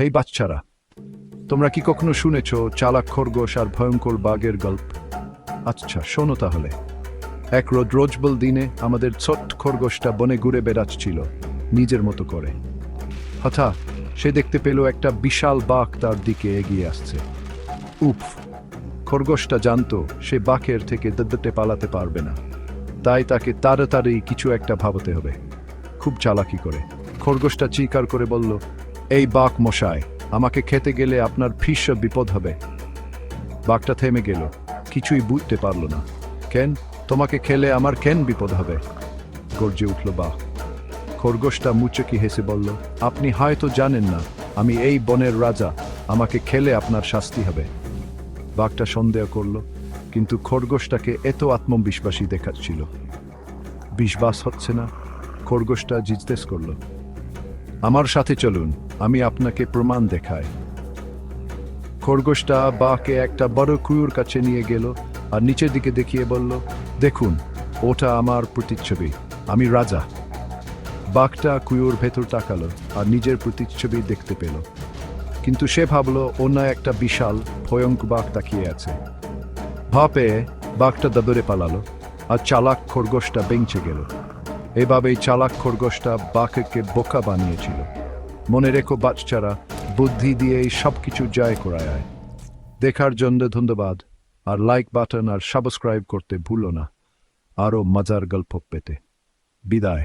হেই বাচ্চারা, তোমরা কি কখনো শুনেছ, চালাক খরগোশ আর ভয়ঙ্কর বাঘের গল্প? আচ্ছা শোনো তাহলে। এক রোদ রোজবল দিনে আমাদের ছোট্ট খরগোশটা বনে ঘুরে বেড়াচ্ছিল, নিজের মতো করে। হঠাৎ সে দেখতে পেল একটা বিশাল বাঘ তার দিকে এগিয়ে আসছে। উফ, খরগোশটা জানতো সে বাঘের থেকে দদ্দতে পালাতে পারবে না। তাই তাকে তাড়াতাড়ি কিছু একটা ভাবতে হবে। খুব চালাকি করে। খরগোশটা চিকার করে বলল এই বাঘ মশাই, আমাকে খেতে গেলে আপনার ভীষণ বিপদ হবে। বাঘটা থেমে গেল, কিছুই বুঝতে পারল না। কেন? তোমাকে খেলে আমার কেন বিপদ হবে? গর্জে উঠল বাঘ খরগোশটা মুচকি হেসে বলল, আপনি হয়তো জানেন না, আমি এই বনের রাজা, আমাকে খেলে আপনার শাস্তি হবে। বাঘটা সন্দেহ করল, কিন্তু খরগোশটাকে এত আত্মবিশ্বাসী দেখাচ্ছিল। বিশ্বাস হচ্ছে না? খরগোশটা জিজ্ঞেস করল আমার সাথে চলুন, আমি আপনাকে প্রমাণ দেখাই। খরগোশটা বাঘকে একটা বড় কুয়োর কাছে নিয়ে গেল আর নিচের দিকে দেখিয়ে বলল, দেখুন, ওটা আমার প্রতিচ্ছবি, আমি রাজা। বাঘটা কুয়োর ভেতর তাকালো আর নিজের প্রতিচ্ছবি দেখতে পেল। কিন্তু সে ভাবলো, অন্য একটা বিশাল ভয়ঙ্কর বাঘ তাকিয়ে আছে। ভা পেয়ে বাঘটা দাদরে পালালো আর চালাক খরগোশটা বেঞ্চে গেল। এভাবেই চালাক খরগোশটা বাঘকে বোকা বানিয়েছিল। মনে রেখো বাচ্চারা, বুদ্ধি দিয়েই সব কিছু জয় করায় দেখার জন্য ধন্যবাদ, আর লাইক বাটন আর সাবস্ক্রাইব করতে ভুলো না। আরও মজার গল্প পেতে। বিদায়।